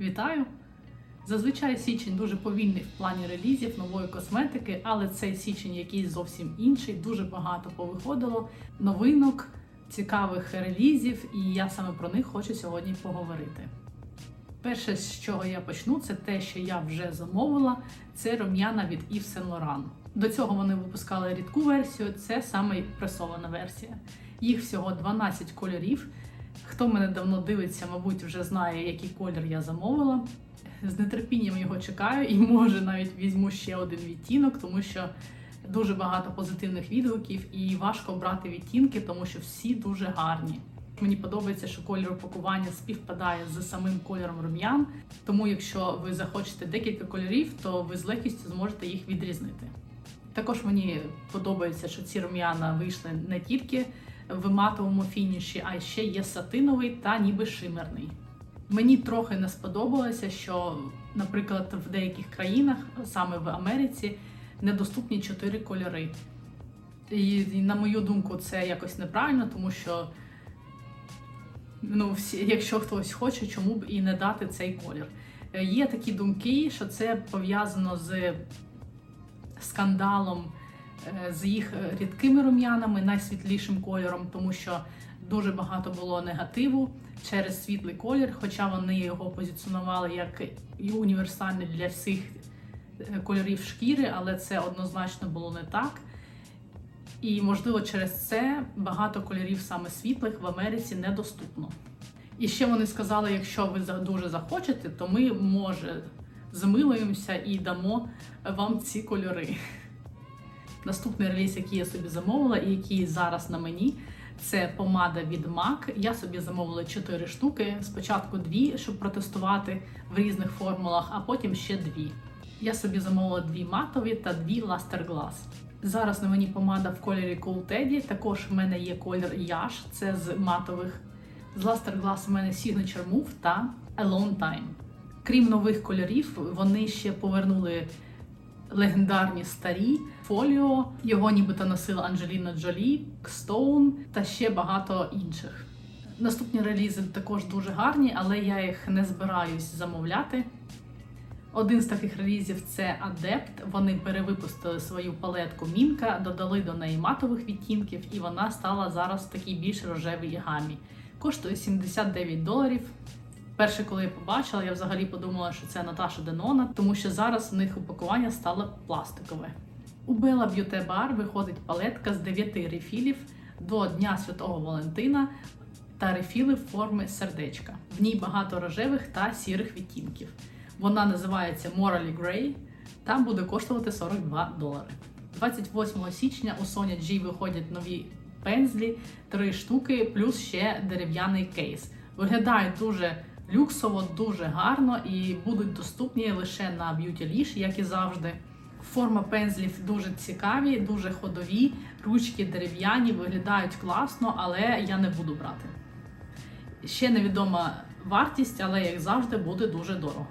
Вітаю! Зазвичай січень дуже повільний в плані релізів нової косметики, але цей січень якийсь зовсім інший. Дуже багато повиходило новинок, цікавих релізів, і я саме про них хочу сьогодні поговорити. Перше, з чого я почну, це те, що я вже замовила, це рум'яна від Yves Saint Laurent. До цього вони випускали рідку версію, це саме пресована версія. Їх всього 12 кольорів. Хто мене давно дивиться, мабуть, вже знає, який колір я замовила. З нетерпінням його чекаю і може навіть візьму ще один відтінок, тому що дуже багато позитивних відгуків і важко брати відтінки, тому що всі дуже гарні. Мені подобається, що колір упакування співпадає з самим кольором рум'ян. Тому, якщо ви захочете декілька кольорів, то ви з легкістю зможете їх відрізнити. Також мені подобається, що ці рум'яна вийшли не тільки в матовому фініші, а ще є сатиновий та ніби шимерний. Мені трохи не сподобалося, що, наприклад, в деяких країнах, саме в Америці, недоступні чотири кольори. І, на мою думку, це якось неправильно, тому що ну, всі, якщо хтось хоче, чому б і не дати цей колір. Е, Є такі думки, що це пов'язано з скандалом з їх е, рідкими рум'янами, найсвітлішим кольором, тому що дуже багато було негативу через світлий колір, хоча вони його позиціонували як універсальний для всіх е, кольорів шкіри, але це однозначно було не так. І, можливо, через це багато кольорів саме світлих в Америці недоступно. І ще вони сказали, якщо ви дуже захочете, то ми може замилуємося і дамо вам ці кольори. Наступний реліз, який я собі замовила, і який зараз на мені, це помада від MAC. Я собі замовила 4 штуки. Спочатку дві, щоб протестувати в різних формулах, а потім ще дві. Я собі замовила дві матові та дві Luster Glass. Зараз на мені помада в кольорі Cool Teddy. Також в мене є колір Яш, це з матових. З Luster Glass в мене Signature Move та Alone Time. Крім нових кольорів, вони ще повернули легендарні старі фоліо. Його нібито носила Анджеліна Джолі, Стоун та ще багато інших. Наступні релізи також дуже гарні, але я їх не збираюсь замовляти. Один з таких релізів це Adept. Вони перевипустили свою палетку Мінка, додали до неї матових відтінків, і вона стала зараз в такій більш рожевій гамі. Коштує 79 доларів. Перше, коли я побачила, я взагалі подумала, що це Наташа Денона, тому що зараз в них упакування стало пластикове. У Bella Beauty Bar виходить палетка з 9 рефілів до Дня Святого Валентина та рефіли в формі сердечка. В ній багато рожевих та сірих відтінків. Вона називається Morally Grey та буде коштувати 42 долари. 28 січня у Sonia G виходять нові пензлі, три штуки, плюс ще дерев'яний кейс. Виглядають дуже люксово, дуже гарно і будуть доступні лише на Beauty Leash, як і завжди. Форма пензлів дуже цікаві, дуже ходові, ручки дерев'яні, виглядають класно, але я не буду брати. Ще невідома вартість, але як завжди буде дуже дорого.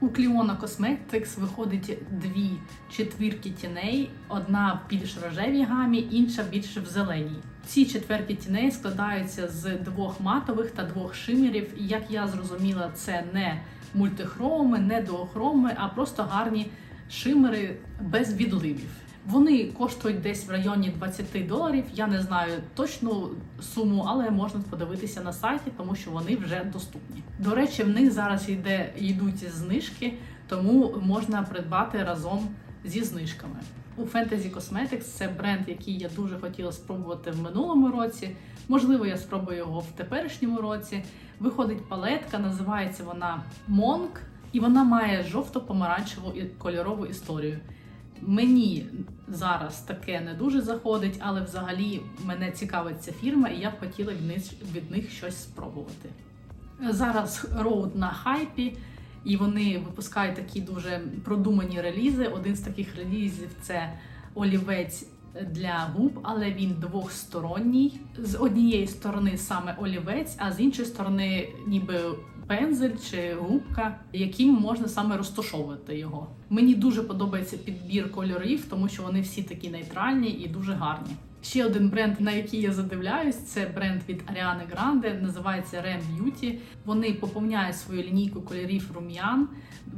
У Cliona Cosmetics виходить дві четвірки тіней, одна в більш рожевій гамі, інша більш в зеленій. Ці четверки тіней складаються з двох матових та двох шимерів. І як я зрозуміла, це не мультихроми, не дуохроми, а просто гарні шимери без відливів. Вони коштують десь в районі 20 доларів. Я не знаю точну суму, але можна подивитися на сайті, тому що вони вже доступні. До речі, в них зараз йде йдуть знижки, тому можна придбати разом зі знижками. У Fantasy Cosmetics це бренд, який я дуже хотіла спробувати в минулому році. Можливо, я спробую його в теперішньому році. Виходить палетка, називається вона Monk, і вона має жовто-помаранчеву і кольорову історію. Мені зараз таке не дуже заходить, але взагалі мене цікавить ця фірма, і я б хотіла від них, від них щось спробувати. Зараз роуд на хайпі, і вони випускають такі дуже продумані релізи. Один з таких релізів це олівець для губ, але він двохсторонній. З однієї сторони саме олівець, а з іншої сторони, ніби пензель чи губка, яким можна саме розташовувати його. Мені дуже подобається підбір кольорів, тому що вони всі такі нейтральні і дуже гарні. Ще один бренд, на який я задивляюсь, це бренд від Ariana Grande, називається Rem Beauty. Вони поповняють свою лінійку кольорів рум'ян,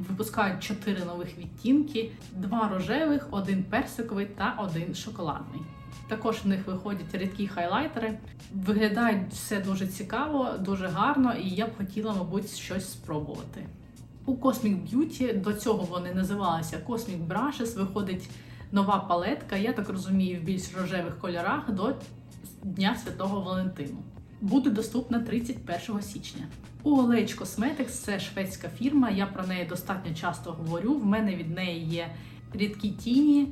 випускають чотири нових відтінки: два рожевих, один персиковий та один шоколадний. Також в них виходять рідкі хайлайтери. Виглядають все дуже цікаво, дуже гарно, і я б хотіла, мабуть, щось спробувати. У Cosmic Beauty до цього вони називалися Cosmic Brushes, виходить нова палетка, я так розумію, в більш рожевих кольорах до Дня Святого Валентину. Буде доступна 31 січня. У Олеч Cosmetics це шведська фірма. Я про неї достатньо часто говорю. В мене від неї є рідкі тіні,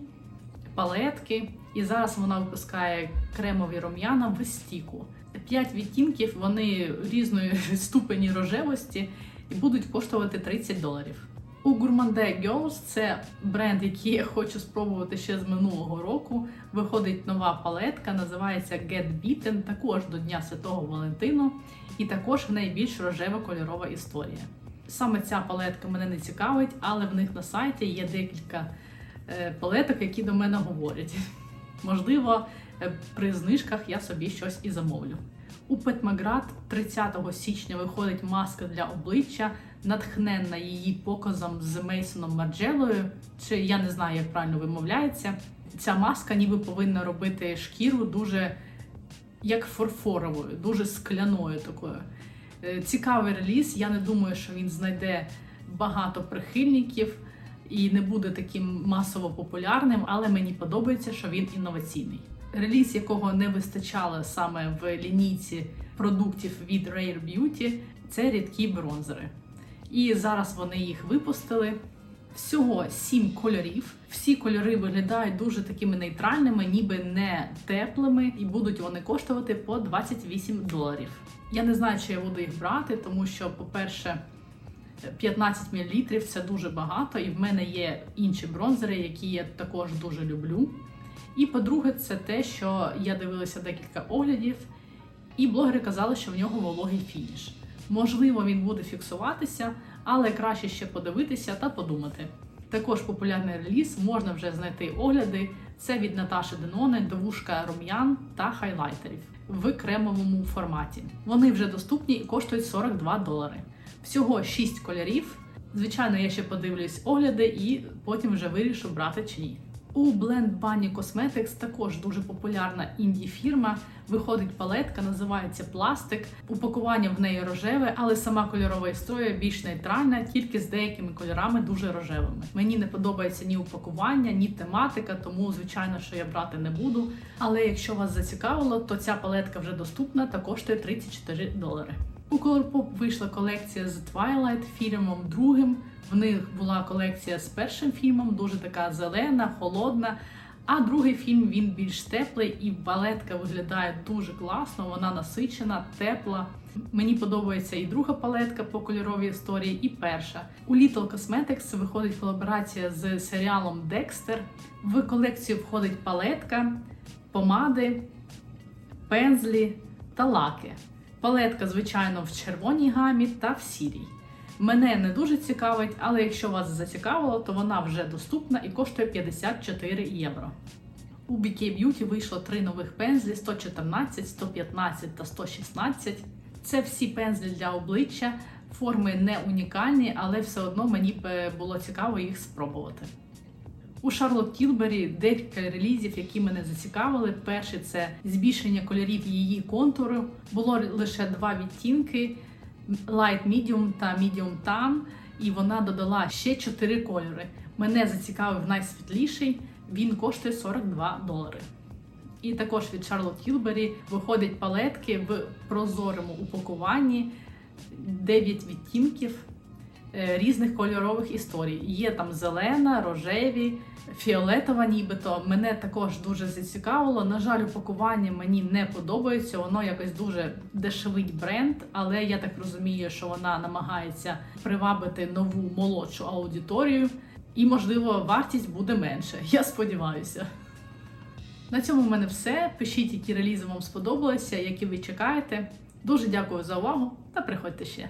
палетки, і зараз вона випускає кремові рум'яна в стіку. П'ять відтінків, вони різної ступені рожевості і будуть коштувати 30 доларів. У Gourmand Girls це бренд, який я хочу спробувати ще з минулого року. Виходить нова палетка, називається Get Beaten, також до Дня Святого Валентину, і також в неї більш рожева кольорова історія. Саме ця палетка мене не цікавить, але в них на сайті є декілька е, палеток, які до мене говорять. Можливо, при знижках я собі щось і замовлю. У Петмаград 30 січня виходить маска для обличчя, натхненна її показом з Мейсоном Марджелою. Чи я не знаю, як правильно вимовляється. Ця маска ніби повинна робити шкіру дуже як фарфоровою, дуже скляною такою. Е, Цікавий реліз. Я не думаю, що він знайде багато прихильників і не буде таким масово популярним, але мені подобається, що він інноваційний. Реліз, якого не вистачало саме в лінійці продуктів від Rare Beauty, це рідкі бронзери. І зараз вони їх випустили. Всього сім кольорів. Всі кольори виглядають дуже такими нейтральними, ніби не теплими, і будуть вони коштувати по 28 доларів. Я не знаю, чи я буду їх брати, тому що, по-перше, 15 мл це дуже багато, і в мене є інші бронзери, які я також дуже люблю. І по-друге, це те, що я дивилася декілька оглядів, і блогери казали, що в нього вологий фініш. Можливо, він буде фіксуватися, але краще ще подивитися та подумати. Також популярний реліз можна вже знайти огляди. Це від Наташі Денони, довушка рум'ян та хайлайтерів в кремовому форматі. Вони вже доступні і коштують 42 долари. Всього 6 кольорів. Звичайно, я ще подивлюсь огляди і потім вже вирішу брати чи ні. У Blend Bunny Cosmetics також дуже популярна інді фірма. Виходить палетка, називається пластик. Упакування в неї рожеве, але сама кольорова історія більш нейтральна, тільки з деякими кольорами дуже рожевими. Мені не подобається ні упакування, ні тематика, тому звичайно, що я брати не буду. Але якщо вас зацікавило, то ця палетка вже доступна та коштує 34 долари. У Colourpop вийшла колекція з Twilight фільмом другим. В них була колекція з першим фільмом, дуже така зелена, холодна. А другий фільм він більш теплий, і палетка виглядає дуже класно. Вона насичена, тепла. Мені подобається і друга палетка по кольоровій історії, і перша. У Little Cosmetics виходить колаборація з серіалом Dexter. В колекцію входить палетка, помади, пензлі та лаки. Палетка, звичайно, в червоній гамі та в сірій. Мене не дуже цікавить, але якщо вас зацікавило, то вона вже доступна і коштує 54 євро. У BK Beauty вийшло три нових пензлі: 114, 115 та 116. Це всі пензлі для обличчя. Форми не унікальні, але все одно мені було цікаво їх спробувати. У Charlotte Tilbury декілька релізів, які мене зацікавили. Перший це збільшення кольорів її контуру. Було лише два відтінки: Light Medium та Medium Tan, і вона додала ще чотири кольори. Мене зацікавив найсвітліший, він коштує 42 долари. І також від Charlotte Tilbury виходять палетки в прозорому упакуванні, 9 відтінків різних кольорових історій. Є там зелена, рожеві, фіолетова, нібито. Мене також дуже зацікавило. На жаль, упакування мені не подобається. Воно якось дуже дешевить бренд, але я так розумію, що вона намагається привабити нову молодшу аудиторію. І, можливо, вартість буде менше. Я сподіваюся. На цьому в мене все. Пишіть, які релізи вам сподобалися, які ви чекаєте. Дуже дякую за увагу та приходьте ще.